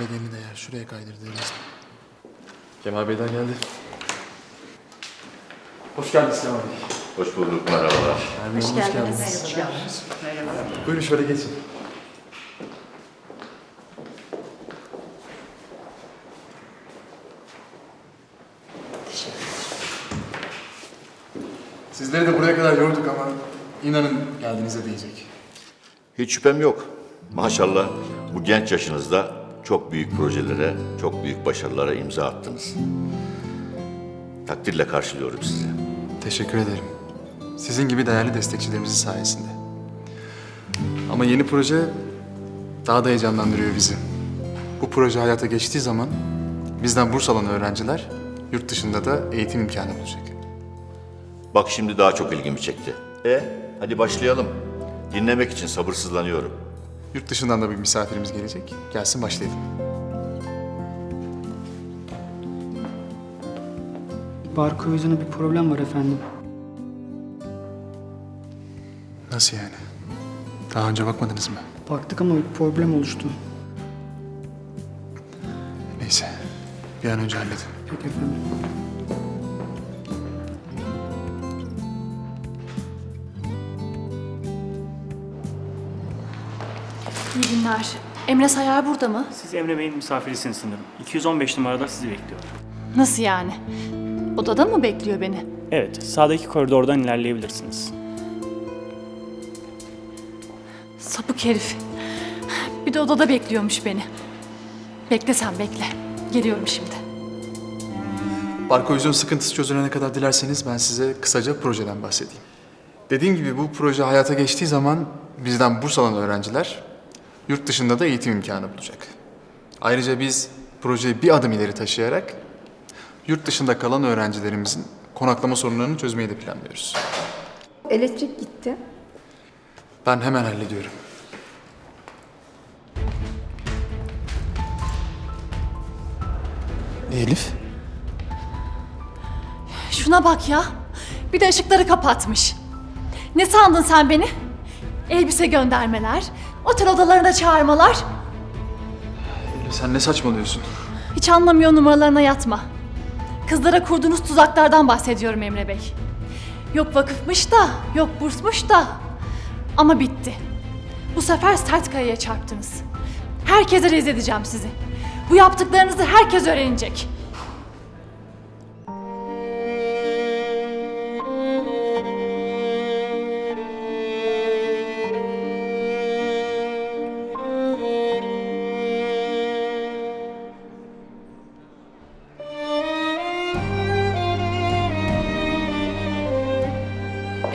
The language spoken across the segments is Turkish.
bedenini de yer. Şuraya kaydırdığımız. Kemal Bey'den geldi. Hoş geldiniz Kemal Bey. Hoş bulduk, merhabalar. Hanım, hoş geldiniz. Buyurun şöyle geçin. Sizleri de buraya kadar yorduk ama inanın geldiğinize değecek. Hiç şüphem yok. Maşallah bu genç yaşınızda çok büyük projelere, çok büyük başarılara imza attınız. Takdirle karşılıyorum sizi. Teşekkür ederim. Sizin gibi değerli destekçilerimizin sayesinde. Ama yeni proje daha da heyecanlandırıyor bizi. Bu proje hayata geçtiği zaman bizden burs alan öğrenciler yurt dışında da eğitim imkanı bulacak. Bak şimdi daha çok ilgimi çekti. E, hadi başlayalım. Dinlemek için sabırsızlanıyorum. Yurt dışından da bir misafirimiz gelecek. Gelsin başlayalım. Barko yüzüne bir problem var efendim. Nasıl yani? Daha önce bakmadınız mı? Baktık ama bir problem oluştu. Neyse. Bir an önce halledin. Peki efendim. İyi günler. Emre Sayar burada mı? Siz Emre Bey'in misafirisiniz sanırım. 215 numarada sizi bekliyor. Nasıl yani? Odada mı bekliyor beni? Evet, sağdaki koridordan ilerleyebilirsiniz. Sapık herif. Bir de odada bekliyormuş beni. Bekle sen bekle. Geliyorum şimdi. Barkovizyon sıkıntısı çözülene kadar dilerseniz ben size kısaca projeden bahsedeyim. Dediğim gibi bu proje hayata geçtiği zaman bizden burs alan öğrenciler yurt dışında da eğitim imkanı bulacak. Ayrıca biz projeyi bir adım ileri taşıyarak yurt dışında kalan öğrencilerimizin konaklama sorunlarını çözmeyi de planlıyoruz. Elektrik gitti. Ben hemen hallediyorum. Elif? Şuna bak ya. Bir de ışıkları kapatmış. Ne sandın sen beni? Elbise göndermeler, otel odalarına çağırmalar. Elif sen ne saçmalıyorsun? Hiç anlamıyor numaralarına yatma. Kızlara kurduğunuz tuzaklardan bahsediyorum Emre Bey. Yok vakıfmış da, yok bursmuş da. Ama bitti. Bu sefer sert kayaya çarptınız. Herkese rezil edeceğim sizi. Bu yaptıklarınızı herkes öğrenecek.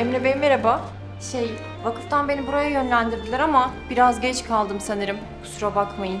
Emre Bey merhaba. Şey, vakıftan beni buraya yönlendirdiler ama biraz geç kaldım sanırım. Kusura bakmayın.